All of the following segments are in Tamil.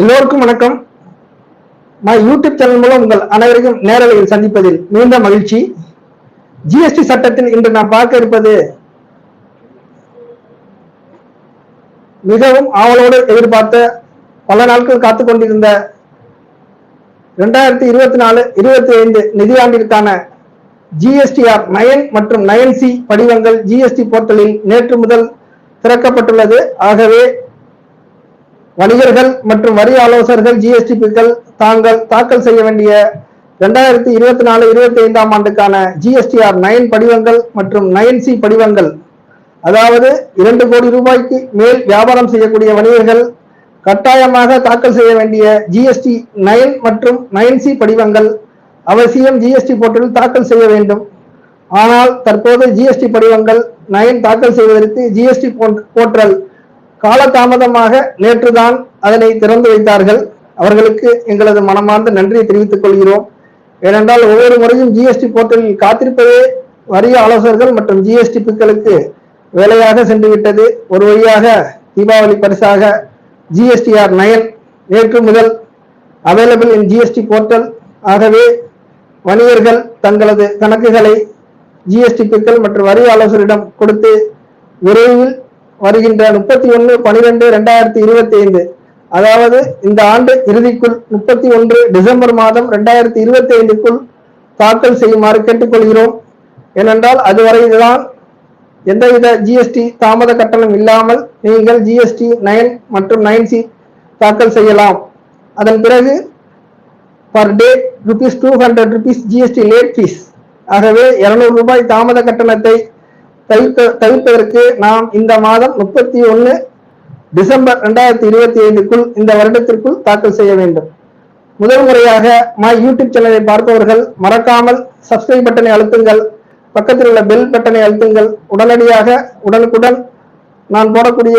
எல்லோருக்கும் வணக்கம். நான் யூடியூப் சேனல் மூலம் உங்கள் அனைவரையும் நேரலையில் சந்திப்பதில் மிகுந்த மகிழ்ச்சி. ஜிஎஸ்டி சட்டத்தில் இன்று நான் பார்க்க இருப்பது மிகவும் ஆவலோடு எதிர்பார்த்த பல நாட்கள் காத்துக்கொண்டிருந்த இரண்டாயிரத்தி இருபத்தி நாலு இருபத்தி ஐந்து நிதியாண்டிற்கான ஜிஎஸ்டிஆர் நயன் மற்றும் நயன் சி படிவங்கள் ஜிஎஸ்டி போர்ட்டலில் நேற்று முதல் திறக்கப்பட்டுள்ளது. ஆகவே வணிகர்கள் மற்றும் வரி ஆலோசகர்கள் ஜிஎஸ்டி பிக்கள் தாங்கள் தாக்கல் செய்ய வேண்டிய ரெண்டாயிரத்தி இருபத்தி நாலு இருபத்தி ஐந்தாம் ஆண்டுக்கான ஜிஎஸ்டிஆர் நயன் படிவங்கள் மற்றும் நயன் சி படிவங்கள். அதாவது இரண்டு கோடி ரூபாய்க்கு மேல் வியாபாரம் செய்யக்கூடிய வணிகர்கள் கட்டாயமாக தாக்கல் செய்ய வேண்டிய ஜிஎஸ்டி நயன் மற்றும் நயன் சி படிவங்கள் அவசியம் ஜிஎஸ்டி போர்ட்டலில் தாக்கல் செய்ய வேண்டும். ஆனால் தற்போது ஜிஎஸ்டி படிவங்கள் நயன் தாக்கல் செய்வதற்கு ஜிஎஸ்டி போர்ட்டல் காலதாமதமாக நேற்றுதான் அதனை திறந்து வைத்தார்கள். அவர்களுக்கு எங்களது மனமார்ந்த நன்றியை தெரிவித்துக் கொள்கிறோம். ஏனென்றால் ஒவ்வொரு முறையும் ஜிஎஸ்டி போர்ட்டலில் காத்திருப்பதே வரிய ஆலோசகர்கள் மற்றும் ஜிஎஸ்டி பிக்களுக்கு வேலையாக சென்று விட்டது. ஒரு வழியாக தீபாவளி பரிசாக ஜிஎஸ்டிஆர் நயன் நேற்று முதல் அவைலபிள் இன் ஜிஎஸ்டி போர்ட்டல். ஆகவே வணிகர்கள் தங்களது கணக்குகளை ஜிஎஸ்டி பிக்கள் மற்றும் வரி ஆலோசகரிடம் கொடுத்து விரைவில் வருகின்ற முப்பத்தி ஒன்று பனிரெண்டு ரெண்டாயிரத்தி இருபத்தி ஐந்து அதாவது இந்த ஆண்டு இறுதிக்குள் முப்பத்தி ஒன்று டிசம்பர் மாதம் ரெண்டாயிரத்தி இருபத்தி ஐந்துக்குள் தாக்கல் செய்யுமாறு கேட்டுக்கொள்கிறோம். ஏனென்றால் அதுவரைதான் எந்தவித ஜிஎஸ்டி தாமத கட்டணம் இல்லாமல் நீங்கள் ஜிஎஸ்டி நைன் மற்றும் நைன் சி தாக்கல் செய்யலாம். அதன் பிறகு per day rupees two hundred rupees GST late fees ஆகவே இருநூறு ரூபாய் தாமத கட்டணத்தை தவிர்க்க தவிர்ப்பதற்கு நாம் இந்த மாதம் முப்பத்தி ஒன்று டிசம்பர் ரெண்டாயிரத்தி இருபத்தி ஐந்துக்குள் இந்த வருடத்திற்குள் தாக்கல் செய்ய வேண்டும். முதல் முறையாக மை யூடியூப் சேனலை பார்ப்பவர்கள் மறக்காமல் சப்ஸ்கிரைப் பட்டனை அழுத்துங்கள் பக்கத்தில் உள்ள பெல் பட்டனை அழுத்துங்கள். உடனடியாக உடனுக்குடன் நான் போடக்கூடிய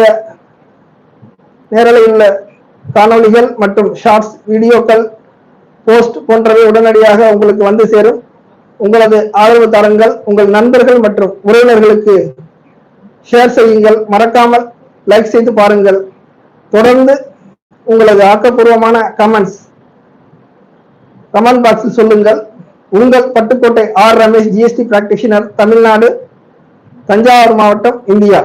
நேரலையில் உள்ள காணொளிகள் மற்றும் ஷார்ட்ஸ் வீடியோக்கள் போஸ்ட் போன்றவை உடனடியாக உங்களுக்கு வந்து சேரும். உங்களது ஆதரவு தரங்கள் உங்கள் நண்பர்கள் மற்றும் உறவினர்களுக்கு ஷேர் செய்யுங்கள். மறக்காமல் லைக் செய்து பாருங்கள். தொடர்ந்து உங்களது ஆக்கப்பூர்வமான கமெண்ட்ஸ் கமெண்ட் பாக்ஸில் சொல்லுங்கள். உங்கள் Pattukkottai R Ramesh GST practitioner Tamil Nadu Thanjavur மாவட்டம் இந்தியா.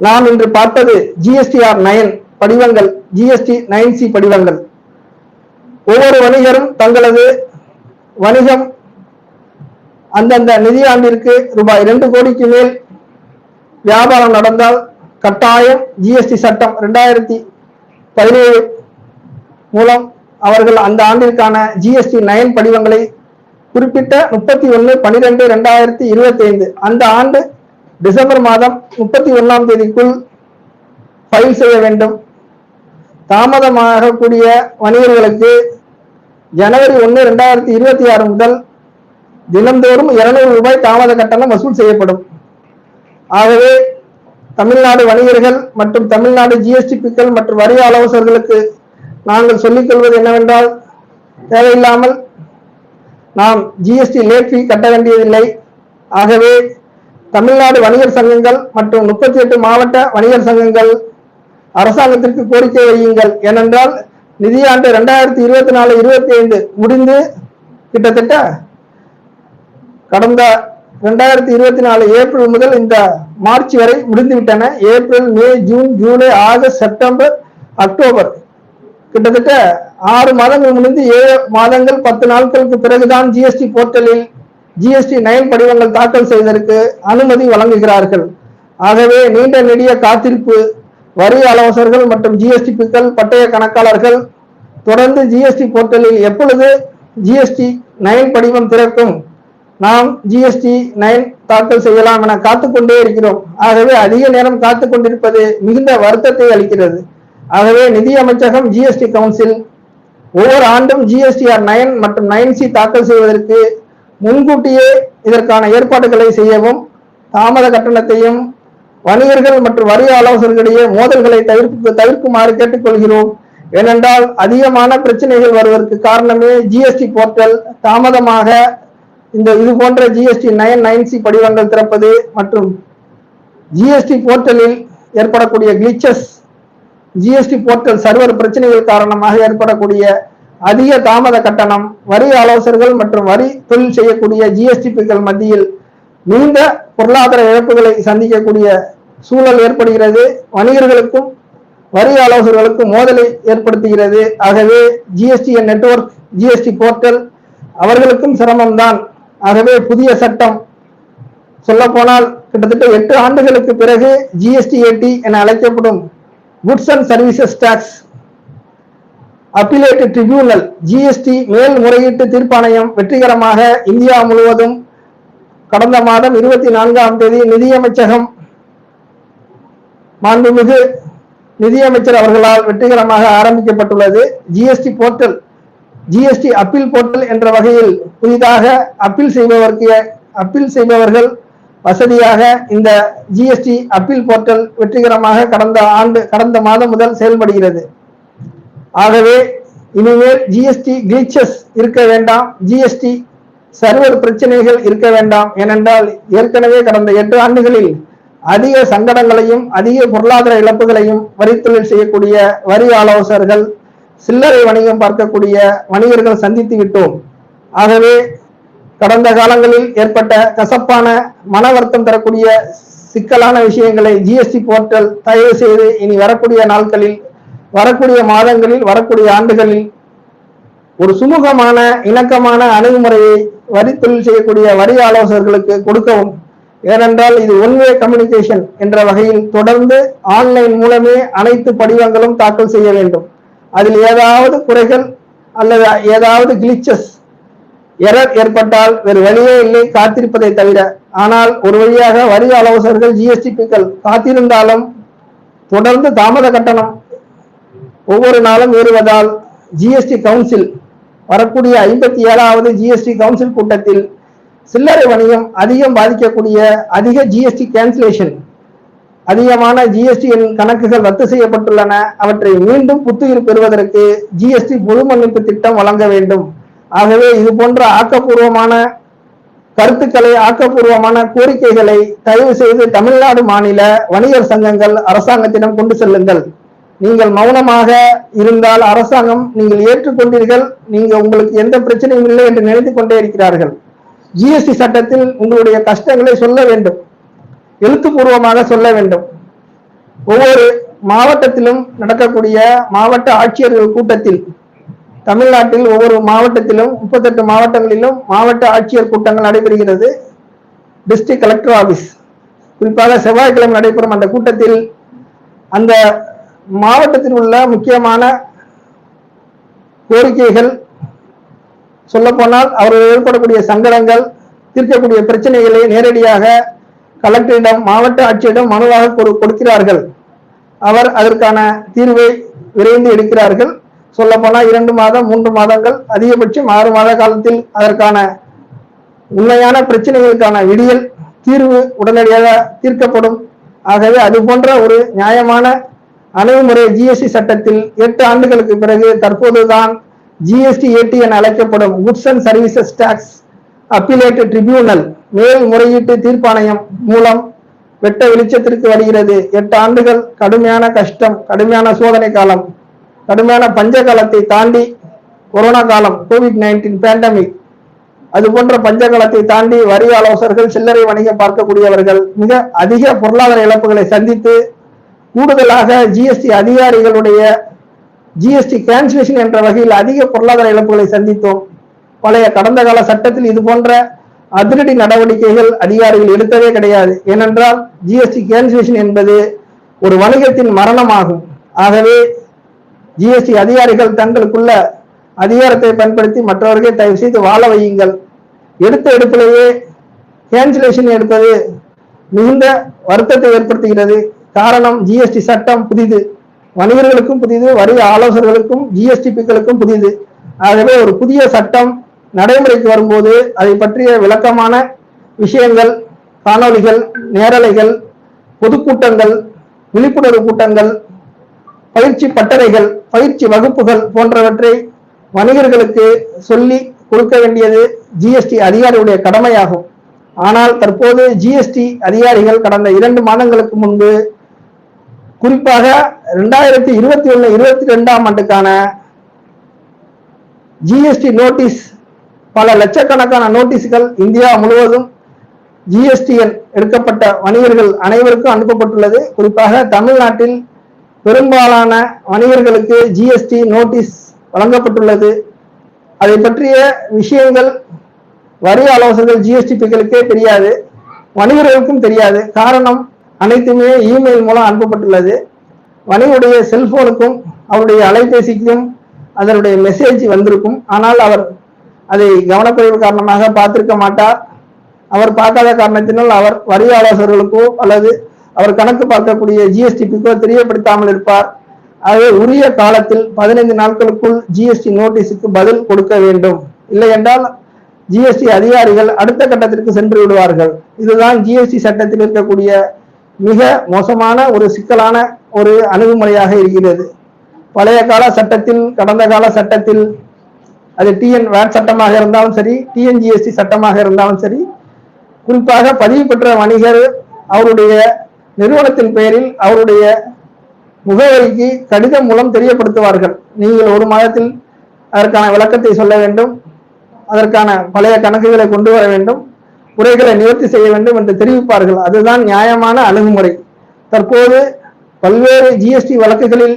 நாம் இன்று பார்த்தது ஜிஎஸ்டிஆர் நயன் படிவங்கள் ஜிஎஸ்டி நைன் சி படிவங்கள். ஒவ்வொரு வணிகரும் தங்களது வணிகம் அந்தந்த நிதியாண்டிற்கு ரூபாய் இரண்டு கோடிக்கு மேல் வியாபாரம் நடந்தால் கட்டாயம் ஜிஎஸ்டி சட்டம் ரெண்டாயிரத்தி பதினேழு மூலம் அவர்கள் அந்த ஆண்டிற்கான ஜிஎஸ்டி நயன் படிவங்களை குறிப்பிட்ட முப்பத்தி ஒன்று பனிரெண்டு ரெண்டாயிரத்தி இருபத்தி ஐந்து அந்த ஆண்டு டிசம்பர் மாதம் முப்பத்தி ஒன்றாம் தேதிக்குள் ஃபைல் செய்ய வேண்டும். தாமதமாகக்கூடிய வணிகர்களுக்கு ஜனவரி ஒன்று ரெண்டாயிரத்தி இருபத்தி ஆறு முதல் தினந்தோறும் இருநூறு ரூபாய் தாமத கட்டணம் வசூல் செய்யப்படும். ஆகவே தமிழ்நாடு வணிகர்கள் மற்றும் தமிழ்நாடு ஜிஎஸ்டி பிக்கள் மற்றும் வரி ஆலோசகர்களுக்கு நாங்கள் சொல்லிக் கொள்வது என்னவென்றால் தேவையில்லாமல் நாம் ஜிஎஸ்டி லேட் ஃபீ கட்ட வேண்டியதில்லை. ஆகவே தமிழ்நாடு வணிகர் சங்கங்கள் மற்றும் முப்பத்தி எட்டு மாவட்ட வணிகர் சங்கங்கள் அரசாங்கத்திற்கு கோரிக்கை வையுங்கள். ஏனென்றால் நிதியாண்டு ரெண்டாயிரத்தி இருபத்தி நாலு இருபத்தி ஐந்து முடிந்து கிட்டத்தட்ட கடந்த ரெண்டாயிரத்தி இருபத்தி நாலு ஏப்ரல் முதல் இந்த மார்ச் வரை முடிந்துவிட்டன. April May June July August September October. கிட்டத்தட்ட ஆறு மாதங்கள் முடிந்து ஏழு மாதங்கள் பத்து நாட்களுக்கு பிறகுதான் ஜிஎஸ்டி போர்ட்டலில் ஜிஎஸ்டி நயன் படிவங்கள் தாக்கல் செய்வதற்கு அனுமதி வழங்குகிறார்கள். ஆகவே நீண்ட நெடிய காத்திருப்பு வரி ஆலோசகர்கள் மற்றும் ஜிஎஸ்டி பிக்கள் பட்டய கணக்காளர்கள். தொடர்ந்து ஜிஎஸ்டி போர்ட்டலில் எப்பொழுது ஜிஎஸ்டி நயன் படிவம் திறக்கும்? நாம் ஜிஎஸ்டி நயன் தாக்கல் செய்யலாம் என காத்துக்கொண்டே இருக்கிறோம். ஆகவே அதிக நேரம் காத்து கொண்டிருப்பது மிகுந்த வருத்தத்தை அளிக்கிறது. ஆகவே நிதி அமைச்சகம் ஜிஎஸ்டி கவுன்சில் ஒவ்வொரு ஆண்டும் ஜிஎஸ்டிஆர் நயன் மற்றும் நயன் சி தாக்கல் செய்வதற்கு முன்கூட்டியே இதற்கான ஏற்பாடுகளை செய்யவும் தாமத கட்டணத்தையும் வணிகர்கள் மற்றும் வரி ஆலோசகர்களிடையே மோதல்களை தவிர்ப்பு தவிர்க்குமாறு கேட்டுக்கொள்கிறோம். ஏனென்றால் அதிகமான பிரச்சனைகள் வருவதற்கு காரணமே ஜிஎஸ்டி போர்ட்டல் தாமதமாக இந்த இது போன்ற ஜிஎஸ்டி நைன் நைன் சி படிவங்கள் திறப்பது மற்றும் ஜிஎஸ்டி போர்ட்டலில் ஏற்படக்கூடிய கிளிச்சஸ் ஜிஎஸ்டி போர்ட்டல் சர்வர் பிரச்சனைகள் காரணமாக ஏற்படக்கூடிய அதிக தாமத கட்டணம் வரி ஆலோசகர்கள் மற்றும் வரி தொழில் செய்யக்கூடிய ஜிஎஸ்டிபிக்கள் மத்தியில் நீண்ட பொருளாதார இழப்புகளை சந்திக்கக்கூடிய சூழல் ஏற்படுகிறது வணிகர்களுக்கும் வரி ஆலோசகர்களுக்கும் மோதலை ஏற்படுத்துகிறது. ஆகவே ஜிஎஸ்டி நெட்வொர்க் ஜிஎஸ்டி போர்ட்டல் அவர்களுக்கும் சிரமம்தான். ஆகவே புதிய சட்டம் சொல்ல போனால் கிட்டத்தட்ட எட்டு ஆண்டுகளுக்கு பிறகு ஜிஎஸ்டி ஏடி என அழைக்கப்படும் goods and services tax appellate tribunal GST மேல்முறையீட்டு தீர்ப்பாணையம் வெற்றிகரமாக இந்தியா முழுவதும் கடந்த மாதம் இருபத்தி நான்காம் தேதி நிதியமைச்சகம் மாண்புமிகு நிதியமைச்சர் அவர்களால் வெற்றிகரமாக ஆரம்பிக்கப்பட்டுள்ளது. GST portal GST appeal portal என்ற வகையில் புதிதாக அப்பீல் செய்பவருக்கு அப்பீல் செய்பவர்கள் வசதியாக இந்த ஜிஎஸ்டி அப்பீல் போர்ட்டல் வெற்றிகரமாக கடந்த ஆண்டு கடந்த மாதம் முதல் செயல்படுகிறது. ஆகவே இனிமேல் ஜிஎஸ்டி கிளீச்சஸ் இருக்க வேண்டாம். ஜிஎஸ்டி சர்வர் பிரச்சனைகள் இருக்க வேண்டாம். ஏனென்றால் ஏற்கனவே கடந்த எட்டு ஆண்டுகளில் அதிக சங்கடங்களையும் அதிக பொருளாதார இழப்புகளையும் வரித்தொழில் செய்யக்கூடிய வரி ஆலோசகர்கள் சில்லறை வணிகம் பார்க்கக்கூடிய வணிகர்கள் சந்தித்து விட்டோம். ஆகவே கடந்த காலங்களில் ஏற்பட்ட கசப்பான மன வருத்தம் தரக்கூடிய சிக்கலான விஷயங்களை ஜிஎஸ்டி போர்ட்டல் தயவு செய்து இனி வரக்கூடிய நாட்களில் வரக்கூடிய மாதங்களில் வரக்கூடிய ஆண்டுகளில் ஒரு சுமூகமான இணக்கமான அணுகுமுறையை வரி தொழில் செய்யக்கூடிய வரி ஆலோசகர்களுக்கு கொடுக்கவும் ஏனென்றால் இது ஒன்வே கம்யூனிகேஷன் என்ற வகையில் தொடர்ந்து ஆன்லைன் மூலமே அனைத்து படிவங்களும் தாக்கல் செய்ய வேண்டும். அதில் ஏதாவது குறைகள் அல்லது ஏதாவது கிளிச்சஸ் எரர் ஏற்பட்டால் வேறு வழியே இல்லை காத்திருப்பதை தவிர. ஆனால் ஒரு வழியாக வரி ஆலோசகர்கள் ஜிஎஸ்டிபிக்கள் காத்திருந்தாலும் தொடர்ந்து தாமத கட்டணம் ஒவ்வொரு நாளும் ஏறுவதால் ஜிஎஸ்டி கவுன்சில் வரக்கூடிய ஐம்பத்தி ஏழாவது ஜிஎஸ்டி கவுன்சில் கூட்டத்தில் சில்லறை வணிகம் அதிகம் பாதிக்கக்கூடிய அதிக ஜிஎஸ்டி கேன்சலேஷன் அதிகமான ஜிஎஸ்டி கணக்குகள் ரத்து செய்யப்பட்டுள்ளன. அவற்றை மீண்டும் புத்துயிர் பெறுவதற்கு ஜிஎஸ்டி பொது மன்னிப்பு திட்டம் வழங்க வேண்டும். ஆகவே இது போன்ற ஆக்கப்பூர்வமான கருத்துக்களை ஆக்கப்பூர்வமான கோரிக்கைகளை தயவு செய்து தமிழ்நாடு மாநில வணிகர் சங்கங்கள் அரசாங்கத்திடம் கொண்டு செல்லுங்கள். நீங்கள் மௌனமாக இருந்தால் அரசாங்கம் நீங்கள் ஏற்றுக்கொண்டீர்கள். நீங்கள் உங்களுக்கு எந்த பிரச்சனையும் இல்லை என்று நினைத்து கொண்டே இருக்கிறார்கள். ஜிஎஸ்டி சட்டத்தில் உங்களுடைய கஷ்டங்களை சொல்ல வேண்டும். எழுத்துப்பூர்வமாக சொல்ல வேண்டும். ஒவ்வொரு மாவட்டத்திலும் நடக்கக்கூடிய மாவட்ட ஆட்சியர்கள் கூட்டத்தில் தமிழ்நாட்டில் ஒவ்வொரு மாவட்டத்திலும் முப்பத்தெட்டு மாவட்டங்களிலும் மாவட்ட ஆட்சியர் கூட்டங்கள் நடைபெறுகிறது. டிஸ்ட்ரிக்ட் கலெக்டர் ஆபீஸ் குறிப்பாக செவ்வாய்க்கிழமை நடைபெறும் அந்த கூட்டத்தில் அந்த மாவட்டத்தில் உள்ள முக்கியமான கோரிக்கைகள் சொல்லப்போனால் அவர்கள் ஏற்படக்கூடிய சங்கடங்கள் தீர்க்கக்கூடிய பிரச்சனைகளை நேரடியாக கலெக்டரிடம் மாவட்ட ஆட்சியிடம் மனுவாக கொடுக்கிறார்கள். அவர் அதற்கான தீர்வை விரைந்து எடுக்கிறார்கள். சொல்ல போனால் இரண்டு மாதம் மூன்று மாதங்கள் அதிகபட்சம் ஆறு மாத காலத்தில் அதற்கான உண்மையான பிரச்சனைகளுக்கான விடியல் தீர்வு உடனடியாக தீர்க்கப்படும். ஆகவே அது போன்ற ஒரு நியாயமான அணுகுமுறை ஜிஎஸ்டி சட்டத்தில் எட்டு ஆண்டுகளுக்கு பிறகு தற்போதுதான் ஜிஎஸ்டி ஏடி என அழைக்கப்படும் goods and services tax appellate tribunal மேல் முறையீட்டு தீர்ப்பாணையம் மூலம் வெட்ட வெளிச்சத்திற்கு வருகிறது. எட்டு ஆண்டுகள் கடுமையான கஷ்டம் கடுமையான சோதனை காலம் கடுமையான பஞ்ச காலத்தை தாண்டி கொரோனா காலம் கோவிட் நைன்டீன் பேண்டமிக் அது போன்ற பஞ்ச காலத்தை தாண்டி வரி ஆலோசகர்கள் சில்லறை வணிகம் பார்க்கக்கூடியவர்கள் மிக அதிக பொருளாதார இழப்புகளை சந்தித்து கூடுதலாக ஜிஎஸ்டி அதிகாரிகளுடைய ஜிஎஸ்டி கேன்சலேஷன் என்ற வகையில் அதிக பொருளாதார இழப்புகளை சந்தித்தோம். பழைய கடந்த கால சட்டத்தில் இது போன்ற அதிரடி நடவடிக்கைகள் அதிகாரிகள் எடுத்ததே கிடையாது. ஏனென்றால் ஜிஎஸ்டி கேன்சலேஷன் என்பது ஒரு வணிகத்தின் மரணமாகும். ஆகவே ஜிஎஸ்டி அதிகாரிகள் தங்களுக்குள்ள அதிகாரத்தை பயன்படுத்தி மற்றவர்களை தயவு செய்து வாழ வையுங்கள். எடுத்த எடுப்பிலேயே கேன்சலேஷன் எடுப்பது மிகுந்த வருத்தத்தை ஏற்படுத்துகிறது. காரணம் ஜிஎஸ்டி சட்டம் புதிது. வணிகர்களுக்கும் புதிது வரி ஆலோசகர்களுக்கும் ஜிஎஸ்டிபிக்களுக்கும் புதிது. ஆகவே ஒரு புதிய சட்டம் நடைமுறைக்கு வரும்போது அதை பற்றிய விளக்கமான விஷயங்கள் காணொலிகள் நேரலைகள் பொதுக்கூட்டங்கள் விழிப்புணர்வு கூட்டங்கள் பயிற்சி பட்டறைகள் பயிற்சி வகுப்புகள் போன்றவற்றை வணிகர்களுக்கு சொல்லி கொடுக்க வேண்டியது ஜிஎஸ்டி அதிகாரியுடைய கடமையாகும். ஆனால் தற்போது ஜிஎஸ்டி அதிகாரிகள் கடந்த இரண்டு மாதங்களுக்கு முன்பு குறிப்பாக ரெண்டாயிரத்தி இருபத்தி ஒண்ணு இருபத்தி ரெண்டாம் ஆண்டுக்கான ஜிஎஸ்டி நோட்டீஸ் பல லட்சக்கணக்கான நோட்டீஸ்கள் இந்தியா முழுவதும் ஜிஎஸ்டிஎன் எடுக்கப்பட்ட வணிகர்கள் அனைவருக்கும் அனுப்பப்பட்டுள்ளது. குறிப்பாக தமிழ்நாட்டில் பெரும்பாலான வணிகர்களுக்கு ஜிஎஸ்டி நோட்டீஸ் வழங்கப்பட்டுள்ளது. அதை பற்றிய விஷயங்கள் வரி ஆலோசகர்கள் ஜிஎஸ்டிபிகளுக்கே தெரியாது. வணிகர்களுக்கும் தெரியாது. காரணம் அனைத்துமே இமெயில் மூலம் அனுப்பப்பட்டுள்ளது. வணிகுடைய செல்போனுக்கும் அவருடைய அலைபேசிக்கும் அதனுடைய மெசேஜ் வந்திருக்கும். ஆனால் அவர் அதை கவனக்குறைவு காரணமாக பார்த்திருக்க மாட்டார். அவர் பார்க்காத காரணத்தினால் அவர் வரி ஆலோசகர்களுக்கோ அல்லது அவர் கணக்கு பார்க்கக்கூடிய ஜிஎஸ்டிபிக்கோ தெரியப்படுத்தாமல் இருப்பார். ஆகவே உரிய காலத்தில் பதினைந்து நாட்களுக்குள் ஜிஎஸ்டி நோட்டீஸுக்கு பதில் கொடுக்க வேண்டும். இல்லை என்றால் ஜிஎஸ்டி அதிகாரிகள் அடுத்த கட்டத்திற்கு சென்று விடுவார்கள். இதுதான் ஜிஎஸ்டி சட்டத்தில் இருக்கக்கூடிய மிக மோசமான ஒரு சிக்கலான ஒரு அணுகுமுறையாக இருக்கிறது. பழைய கால சட்டத்தில் கடந்த கால சட்டத்தில் அது டிஎன் வேட் சட்டமாக இருந்தாலும் சரி டிஎன்ஜிஎஸ்டி சட்டமாக இருந்தாலும் சரி குறிப்பாக பதிவு பெற்ற வணிகர் அவருடைய நிறுவனத்தின் பெயரில் அவருடைய முகவரிக்கு கடிதம் மூலம் தெரியப்படுத்துவார்கள். நீங்கள் ஒரு மாதத்தில் அதற்கான விளக்கத்தை சொல்ல வேண்டும் அதற்கான பழைய கணக்குகளை கொண்டு வர வேண்டும். குறைகளை நிவர்த்தி செய்ய வேண்டும் என்று தெரிவிப்பார்கள். அதுதான் நியாயமான அணுகுமுறை. தற்போது பல்வேறு ஜிஎஸ்டி வழக்குகளில்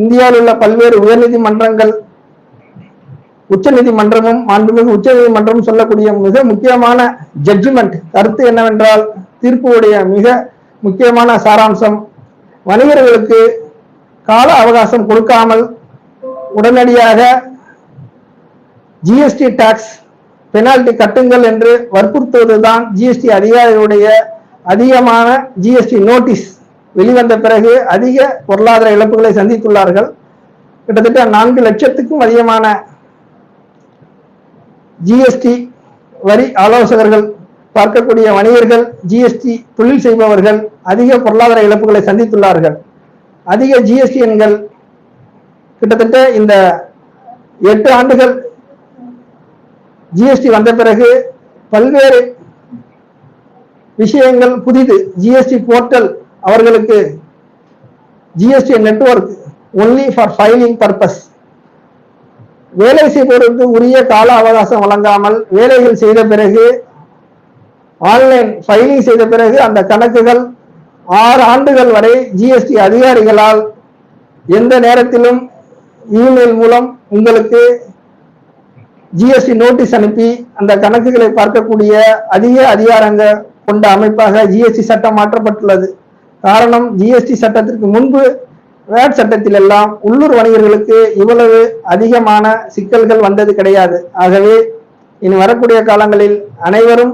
இந்தியாவில் உள்ள பல்வேறு உயர்நீதிமன்றங்கள் உச்ச நீதிமன்றமும் மாண்புமிகு உச்ச நீதிமன்றம் சொல்லக்கூடிய மிக முக்கியமான ஜட்ஜ்மெண்ட் கருத்து என்னவென்றால் தீர்ப்புடைய மிக முக்கியமான சாராம்சம் வணிகர்களுக்கு கால அவகாசம் கொடுக்காமல் உடனடியாக ஜிஎஸ்டி டாக்ஸ் பெனால்டி கட்டுங்கள் என்று வற்புறுத்துவதுதான் ஜிஎஸ்டி அதிகாரிகளுடைய அதிகமான ஜிஎஸ்டி நோட்டீஸ். வெளிவந்த பிறகு அதிக பொருளாதார இழப்புகளை சந்தித்துள்ளார்கள். கிட்டத்தட்ட நான்கு லட்சத்துக்கும் அதிகமான ஜிஎஸ்டி வரி ஆலோசகர்கள் பார்க்கக்கூடிய வணிகர்கள் ஜிஎஸ்டி தொழில் செய்பவர்கள் அதிக பொருளாதார இழப்புகளை சந்தித்துள்ளார்கள். அதிக ஜிஎஸ்டி எண்கள் கிட்டத்தட்ட இந்த எட்டு ஆண்டுகள் ஜிஎஸ்டி வந்த பிறகு பல்வேறு விஷயங்கள் புதிது. ஜிஎஸ்டி போர்ட்டல் அவர்களுக்கு GST network only for filing purpose வேலை செய்பவருக்கு உரிய கால அவகாசம் வழங்காமல் வேலைகள் செய்த பிறகு ஆன்லைன் ஃபைலிங் செய்த பிறகு அந்த கணக்குகள் ஆறு ஆண்டுகள் வரை ஜிஎஸ்டி அதிகாரிகளால் எந்த நேரத்திலும் இமெயில் மூலம் உங்களுக்கு ஜிஎஸ்டி நோட்டீஸ் அனுப்பி அந்த கணக்குகளை பார்க்கக்கூடிய அதிக அதிகாரங்கள் கொண்ட அமைப்பாக ஜிஎஸ்டி சட்டம் மாற்றப்பட்டுள்ளது. காரணம் ஜிஎஸ்டி சட்டத்திற்கு முன்பு வேட் சட்டத்தில் எல்லாம் உள்ளூர் வணிகர்களுக்கு இவ்வளவு அதிகமான சிக்கல்கள் வந்தது கிடையாது. ஆகவே இனி வரக்கூடிய காலங்களில் அனைவரும்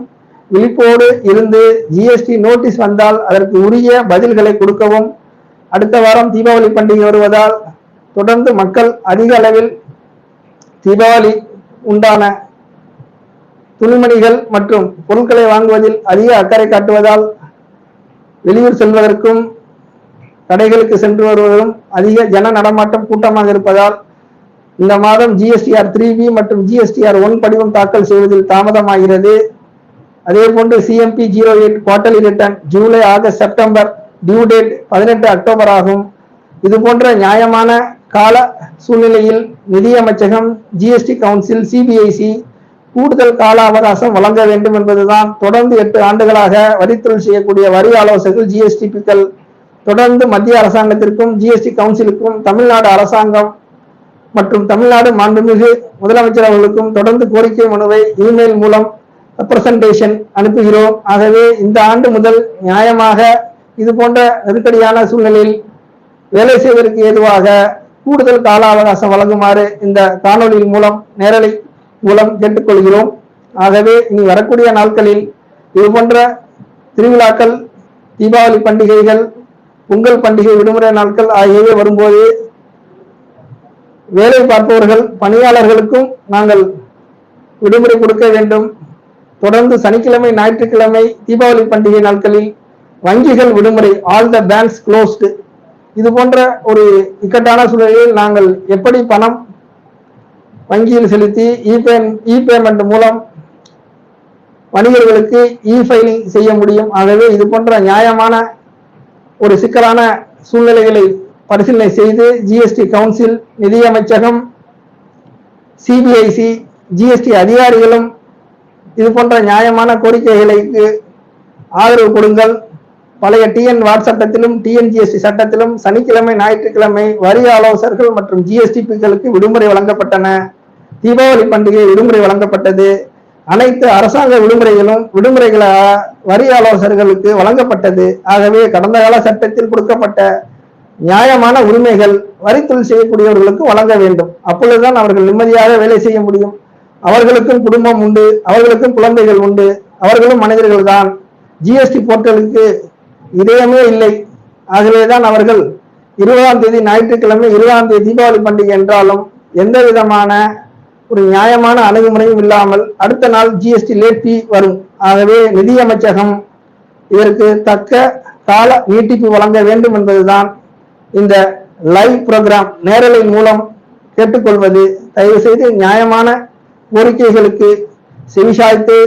விழிப்போடு இருந்து ஜிஎஸ்டி நோட்டீஸ் வந்தால் அதற்கு உரிய பதில்களை கொடுக்கவும். அடுத்த வாரம் தீபாவளி பண்டிகை வருவதால் தொடர்ந்து மக்கள் அதிக அளவில் தீபாவளி உண்டான துணிமணிகள் மற்றும் பொருட்களை வாங்குவதில் அதிக அக்கறை காட்டுவதால் வெளியூர் செல்வதற்கும் கடைகளுக்கு சென்று வருவதும் அதிக ஜன நடமாட்டம் கூட்டமாக இருப்பதால் இந்த மாதம் ஜிஎஸ்டிஆர் த்ரீ பி மற்றும் ஜிஎஸ்டிஆர் ஒன் படிவம் தாக்கல் செய்வதில் தாமதமாகிறது. அதே போன்று CMP zero eight quarterly return July August September due date பதினெட்டு அக்டோபர் ஆகும். இது போன்ற நியாயமான கால சூழ்நிலையில் நிதியமைச்சகம் ஜிஎஸ்டி கவுன்சில் சிபிஐசி கூடுதல் கால அவகாசம் வழங்க வேண்டும் என்பதுதான் தொடர்ந்து எட்டு ஆண்டுகளாக வரித்துறை செய்யக்கூடிய வரி ஆலோசகர்கள் ஜிஎஸ்டிபிக்கள் தொடர்ந்து மத்திய அரசாங்கத்திற்கும் ஜிஎஸ்டி கவுன்சிலுக்கும் தமிழ்நாடு அரசாங்கம் மற்றும் தமிழ்நாடு மாண்புமிகு முதலமைச்சர் அவர்களுக்கும் தொடர்ந்து கோரிக்கை மனுவை இமெயில் மூலம் ரெப்ரசன்டேஷன் அனுப்புகிறோம். ஆகவே இந்த ஆண்டு முதல் நியாயமாக இது போன்ற நெருக்கடியான சூழ்நிலையில் வேலை செய்வதற்கு ஏதுவாக கூடுதல் கால அவகாசம் வழங்குமாறு இந்த காணொலியின் மூலம் நேரலை மூலம் கேட்டுக்கொள்கிறோம். ஆகவே இனி வரக்கூடிய நாட்களில் இது போன்ற திருவிழாக்கள் தீபாவளி பண்டிகைகள் பொங்கல் பண்டிகை விடுமுறை நாட்கள் ஆகியவை வரும்போது வேலை பார்ப்பவர்கள் பணியாளர்களுக்கும் நாங்கள் விடுமுறை கொடுக்க வேண்டும். தொடர்ந்து சனிக்கிழமை ஞாயிற்றுக்கிழமை தீபாவளி பண்டிகை நாட்களில் வங்கிகள் விடுமுறை ஆல் த பேங்க்ஸ் க்ளோஸ்டு இது போன்ற ஒரு இக்கட்டான சூழலில் நாங்கள் எப்படி பணம் வங்கியில் செலுத்தி இ இ பேமெண்ட் மூலம் வணிகர்களுக்கு இ ஃபைலிங் செய்ய முடியும்? ஆகவே இது போன்ற நியாயமான ஒரு சிக்கலான சூழ்நிலைகளை பரிசீலனை செய்து ஜிஎஸ்டி கவுன்சில் நிதியமைச்சகம் சிபிஐசி ஜிஎஸ்டி அதிகாரிகளும் இது போன்ற நியாயமான கோரிக்கைகளுக்கு ஆதரவு கொடுங்கள். பழைய டிஎன் வாட் சட்டத்திலும் டிஎன்ஜிஎஸ்டி சட்டத்திலும் சனிக்கிழமை ஞாயிற்றுக்கிழமை வரி ஆலோசகர்கள் மற்றும் ஜிஎஸ்டிபிக்களுக்கு விடுமுறை வழங்கப்பட்டன. தீபாவளி பண்டிகை விடுமுறை வழங்கப்பட்டது. அனைத்து அரசாங்க விடுமுறைகளும் விடுமுறைகள வரி ஆலோசகர்களுக்கு வழங்கப்பட்டது. ஆகவே கடந்த கால சட்டத்தில் கொடுக்கப்பட்ட நியாயமான உரிமைகள் வரித்தொழில் செய்யக்கூடியவர்களுக்கு வழங்க வேண்டும். அப்பொழுதுதான் அவர்கள் நிம்மதியாக வேலை செய்ய முடியும். அவர்களுக்கும் குடும்பம் உண்டு அவர்களுக்கும் குழந்தைகள் உண்டு அவர்களும் மனிதர்கள் தான் ஜிஎஸ்டி போர்ட்டலுக்கு இதயமே இல்லை. ஆகவேதான் அவர்கள் இருபதாம் தேதி ஞாயிற்றுக்கிழமை இருபதாம் தேதி தீபாவளி பண்டிகை என்றாலும் எந்த விதமான ஒரு நியாயமான அணுகுமுறையும் இல்லாமல் அடுத்த நாள் ஜிஎஸ்டி லேட் ஃபீ வரும். ஆகவே நிதியமைச்சகம் இதற்கு தக்க கால நீட்டிப்பு வழங்க வேண்டும் என்பதுதான் இந்த லைவ் ப்ரோக்ராம் நேரலை மூலம் கேட்டுக்கொள்வது. தயவு செய்து நியாயமான கோரிக்கைகளுக்கு செவிசாய்த்து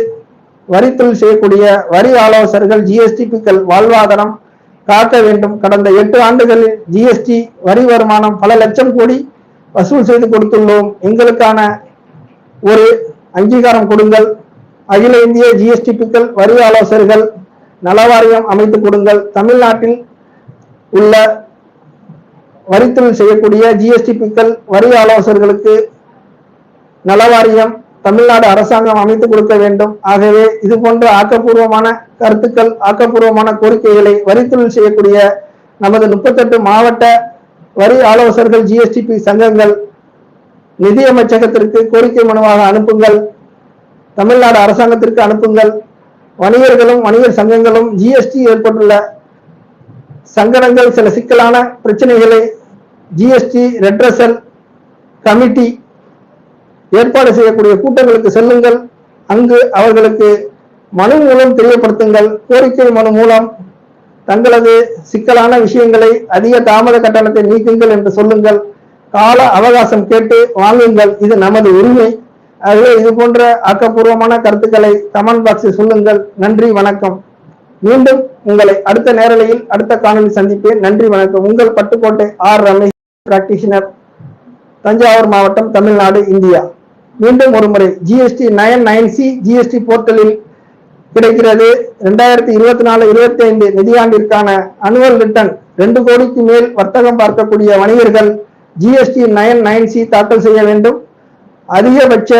வரித்தொழில் செய்யக்கூடிய வரி ஆலோசகர்கள் ஜிஎஸ்டிபிக்கள் வாழ்வாதாரம் காக்க வேண்டும். கடந்த எட்டு ஆண்டுகளில் ஜிஎஸ்டி வரி வருமானம் பல லட்சம் கோடி வசூல் செய்து கொடுத்துள்ளோம். எங்களுக்கான ஒரு அங்கீகாரம் கொடுங்கள். அகில இந்திய ஜிஎஸ்டிபிக்கள் வரி ஆலோசகர்கள் நலவாரியம் அமைத்து கொடுங்கள். தமிழ்நாட்டில் உள்ள வரித்தொழில் செய்யக்கூடிய ஜிஎஸ்டிபிக்கள் வரி ஆலோசகர்களுக்கு நலவாரியம் தமிழ்நாடு அரசாங்கம் அமைத்து கொடுக்க வேண்டும். ஆகவே இது போன்ற ஆக்கப்பூர்வமான கருத்துக்கள் ஆக்கப்பூர்வமான கோரிக்கைகளை வரித்தொழில் செய்யக்கூடிய நமது முப்பத்தெட்டு மாவட்ட வரி ஆலோசகர்கள் ஜிஎஸ்டிபி சங்கங்கள் நிதியமைச்சகத்திற்கு கோரிக்கை மனுவாக அனுப்புங்கள். தமிழ்நாடு அரசாங்கத்திற்கு அனுப்புங்கள். வணிகர்களும் வணிகர் சங்கங்களும் ஜிஎஸ்டி ஏற்பட்டுள்ள சங்கடங்கள் சில சிக்கலான பிரச்சனைகளை ஜிஎஸ்டி ரெட்ரசல் கமிட்டி ஏற்பாடு செய்யக்கூடிய கூட்டங்களுக்கு செல்லுங்கள். அங்கு அவர்களுக்கு மனு மூலம் தெரியப்படுத்துங்கள். கோரிக்கை மனு மூலம் தங்களது சிக்கலான விஷயங்களை அதிக தாமத கட்டணத்தை நீக்குங்கள் என்று சொல்லுங்கள். கால அவகாசம் கேட்டு வாங்குங்கள். இது நமது உரிமை. ஆகவே இது போன்ற ஆக்கப்பூர்வமான கருத்துக்களை கமெண்ட் பாக்ஸில் சொல்லுங்கள். நன்றி வணக்கம். மீண்டும் உங்களை அடுத்த நேரலையில் அடுத்த காணொலி சந்திப்பேன். நன்றி வணக்கம். உங்கள் பட்டுக்கோட்டை ஆர் ரமேஷ் பிராக்டிஷனர் தஞ்சாவூர் மாவட்டம் தமிழ்நாடு இந்தியா. மீண்டும் ஒரு முறை GST nine nine C GST போர்ட்டலில் கிடைக்கிறது. ரெண்டாயிரத்தி இருபத்தி நாலு இருபத்தி ஐந்து நிதியாண்டிற்கான அனுவல் ரிட்டர்ன் ரெண்டு கோடிக்கு மேல் வர்த்தகம் பார்க்கக்கூடிய வணிகர்கள் ஜிஎஸ்டி நயன் நைன் சி தாக்கல் செய்ய வேண்டும். அதிகபட்ச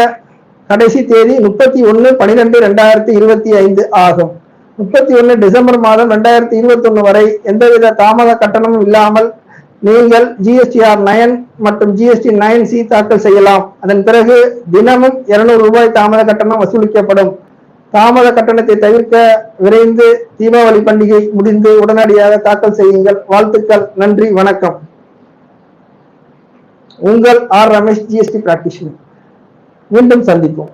கடைசி தேதி முப்பத்தி ஒன்று பனிரெண்டு ரெண்டாயிரத்தி இருபத்தி ஐந்து ஆகும். முப்பத்தி ஒன்று டிசம்பர் மாதம் ரெண்டாயிரத்தி இருபத்தி ஒன்று வரை எந்தவித தாமத கட்டணமும் இல்லாமல் நீங்கள் ஜிஎஸ்டிஆர் நயன் மற்றும் ஜிஎஸ்டி நயன் சி தாக்கல் செய்யலாம். அதன் பிறகு தினமும் இருநூறு ரூபாய் தாமத கட்டணம் வசூலிக்கப்படும். தாமத கட்டணத்தை தவிர்க்க விரைந்து தீபாவளி பண்டிகை முடிந்து உடனடியாக தாக்கல் செய்யுங்கள். வாழ்த்துக்கள். நன்றி. வணக்கம். உங்கள் ஆர் ரமேஷ் ஜிஎஸ்டி பிராக்டிஷனர் மீண்டும் சந்திப்போம்.